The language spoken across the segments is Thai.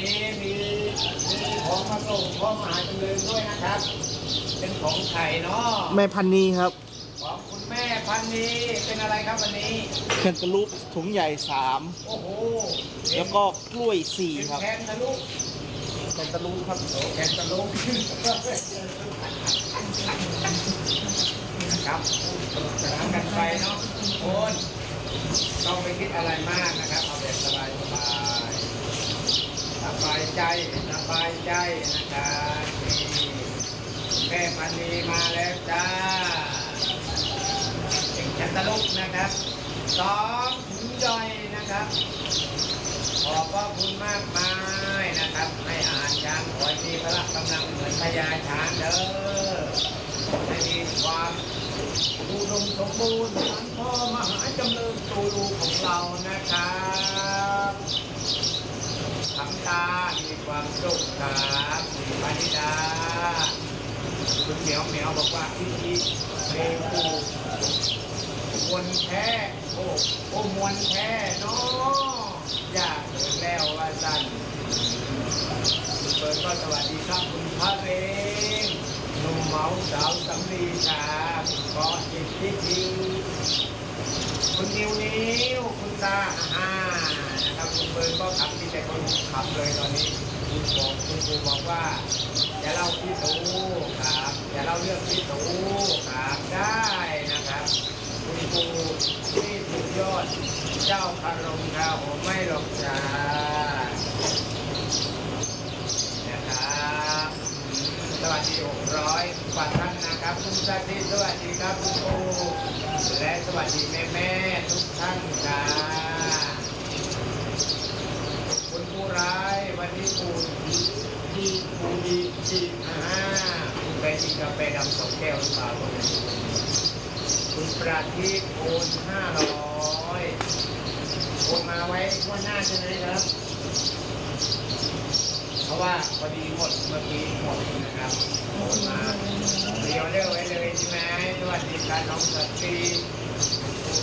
นี้มีมีของมาส่งของมหาจำเริญด้วยนะครับ เป็นของไข่เนาะแม่พันนีครับของคุณแม่พันนี้เป็นอะไรครับวันนี้ แคนตาลูปถุงใหญ่สามโอ้โหแล้วก็กล้วยสี่เป็นครับ แคนทะลุแคนตาลูปครับโอ้แคนทะลุนะครับสนุกสนานกันไปเนาะโอนต้องไปคิดอะไรมากนะครับ เอาแบบสบายสบาย สบายใจสบายใจนะครับนี่แม่พันนีมาแล้วจ้าเอกจันตลุกนะครับสองถุงย่อยนะครับขอบพระคุณมากมายนะครับให้อาหารช้างขอให้มีพละกำลังเหมือนพญาช้างเด้อให้มีความอุดมสมบูรณ์ทั้งพ่อมหาจำเริญตูรูของเรานะครับทำตา มีความสุขครับปานิดาคุณเหมียวเหมียวบอกว่าพี่พีเพลงกูมวนแท้โอ้โอ้มวนแท้เนาะอยากเกิดแล้วว่าสั้นคุณเปิดก็สวัสดีครับคุณพระเรงหนุ่มเมาสาวสำลีชาคุณกอจิตที่ทิวคุณนิวนิวคุณตาอานะครับคุณเบิร์นก็ขับ แต่คนขับเลยตอนนี้คุณบอกคุณครูบอกว่าอย่าเล่าพี่ตูครับอย่าเล่าเรื่องพี่ตูครับได้นะครับ คุณครูที่สุดยอดเจ้าคารมครับผมไม่หลอกจ้านะครับสวัสดีหกร้อยกว่าท่านนะครับคุณสาธิตสวัสดีครับคุณครูและสวัสดีแม่แม่ทุกท่านครับ ร้าย วันนี้ปูดีปูดีจีอ่าคุณไปกินกาแฟดำสองแก้วหรือเปล่าก็ไม่รู้คุณประทีปโอนห้าร้อยโอนมาไว้ว่าหน้าใช่ไหมครับ เพราะว่าพอดีหมดเมื่อกี้หมดนะครับโอนมาเรียวเร็วไว้เลยใช่ไหมสวัสดีครับน้องสตรี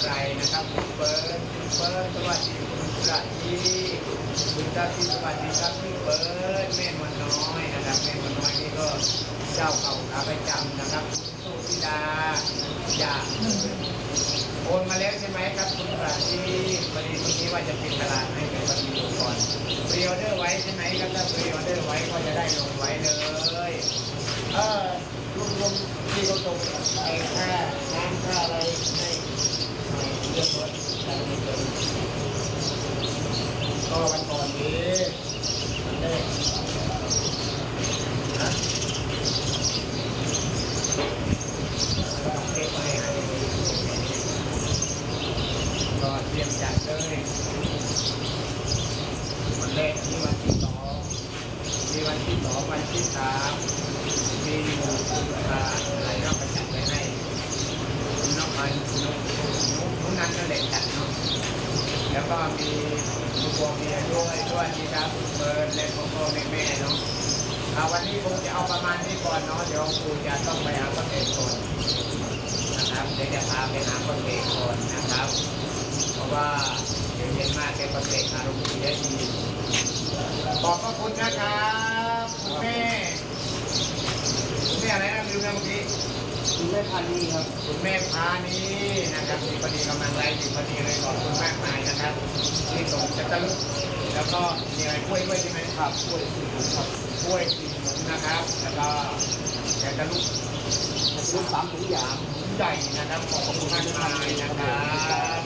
ไรนะครับคุณเบิร์ดคุณเบิร์ดสวัสดีคุณประทีคุณตาที่สวัสดีครับพี่เบิร์ดแม่มน้อยนะครับแม่มน้อยนี่ก็เจ้าเก่าขาประจำนะครับคุณสุธิดาอยากโอนมาแล้วใช่ไหมครับคุณปราชีวันนี้วันนี้ว่าจะปิดตลาดให้เป็นปฏิบัติก่อนพรีออเดอร์ไว้ใช่ไหมครับถ้าพรีออเดอร์ไว้ก็จะได้ลงไว้เลยเออรวมๆที่เขาตกไอ้ค่น้ำค่าอะไรให้ให้เรียบร้อยแต่ไม่เกิน ก็วันก่อนนี้มันได้นะเก็บไว้ให้ก็เตรียมจัดเลยวันแรกที่วันที่สองมีวันที่ สองวันที่สามมีหมู่คุณตาอะไรก็ไปจัดไว้ให้น้องพันธุ์คุณน้องนั้นก็เลยจัดเนาะแล้วก็มีลูกบอลเมียด้วยด้วยนี่ครับเบิร์นและพ่องพ่อแม่แม่เนาะอ่าวันนี้คงจะเอาประมาณนี้ก่อนเนาะเดี๋ยวครูจะต้องไปหาคนเอกก่อนนะครับเดี๋ยวจะพาไปหาคนเอกก่อนนะครับ เพราะว่าเดี๋ยวเย็นมากแกคนเอกอารมณ์เสียดีขอบพระคุณนะครับ แม่แม่อะไรนะลืมนะเมื่อกี้คุณแม่พันนีครับคุณแม่พานี้นะครับมีพอดีกำลังไลฟ์อยู่พอดีเลยขอบคุณมากมายนะครับที่ส่งจะตะลุกแล้วก็มีอะไรกล้วยด้วยใช่ไหมครับกล้วยสีหมุนครับกล้วยสีหมุนนะครับ แล้วก็จะตะลุกลูกสามถุงยางใหญ่นะครับขอบคุณมากมายนะครับ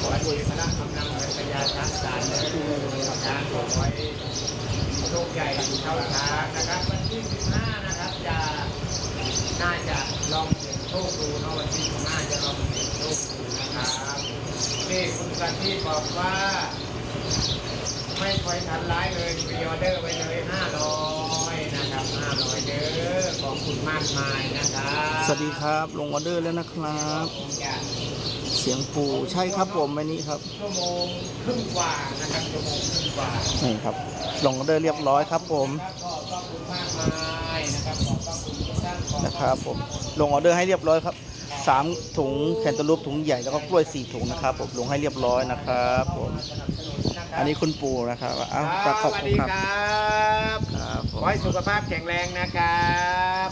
ขอให้คุยคณะกำลังเป็นพยาช้างสารเลยช้างก็ขอให้ ใหญ่เข้าช้างนะครับ วันที่ 15 นะครับจะน่าจะลองเสี่ยงโชคดูเนาะวันที่น่าจะลองเสี่ยงโชคดูนะครับนี่คุณกันที่บอกว่า ไม่ค่อยทันร้ายเลยพรีออเดอร์ไว้เลย500นะครับ500เด้อขอบคุณมากมายนะครับสวัสดีครับลงออเดอร์แล้วนะครับคงจะเสียงปู่ใช่ครับผมวันนี้ครับชั่วโมงครึ่งกว่านะครับชั่วโมงครึ่งกว่า นี่ครับ ลงออเดอร์เรียบร้อยครับผมครับขอบพระคุณมากมายนะครับขอบพระคุณทุกท่านขอบพนะระครับผมลงออเดอร์ให้เรียบร้อยครับครับสามถุงแคนตาลูปถุงใหญ่แล้วก็กล้วยสี่ถุงนะครับผมลงให้เรียบร้อยนะครับผมสนับสนุนนะครับอันนี้คุณปู่นะครับอ้าวครับขอบสวัสคุณดีครับครับครับผขมอให้สุขภาพแข็งแรงนะครับ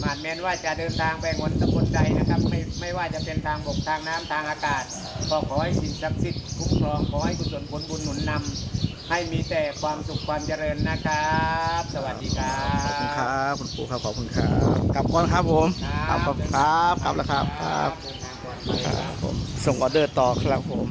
หมันแม้นว่าจะเดินทางไปหนตำบลใดนะครับ ไม่ไม่ว่าจะเป็นทางบกทางน้ำทางอากาศ ก็ขอให้สิ่งศักดิ์สิทธิ์คุ้มครองขอให้กุศลผลบุญหนุนนำ ให้มีแต่ความสุขความเจริญนะครับ สวัสดีครับขอบคุณครับคุณปู่ครับขอบคุณครับกลับก่อนครับผมครับขอบคุณครับกลับแล้วครับครับเดินทางปลอดภัยครับผมส่งออเดอร์ต่อครับผม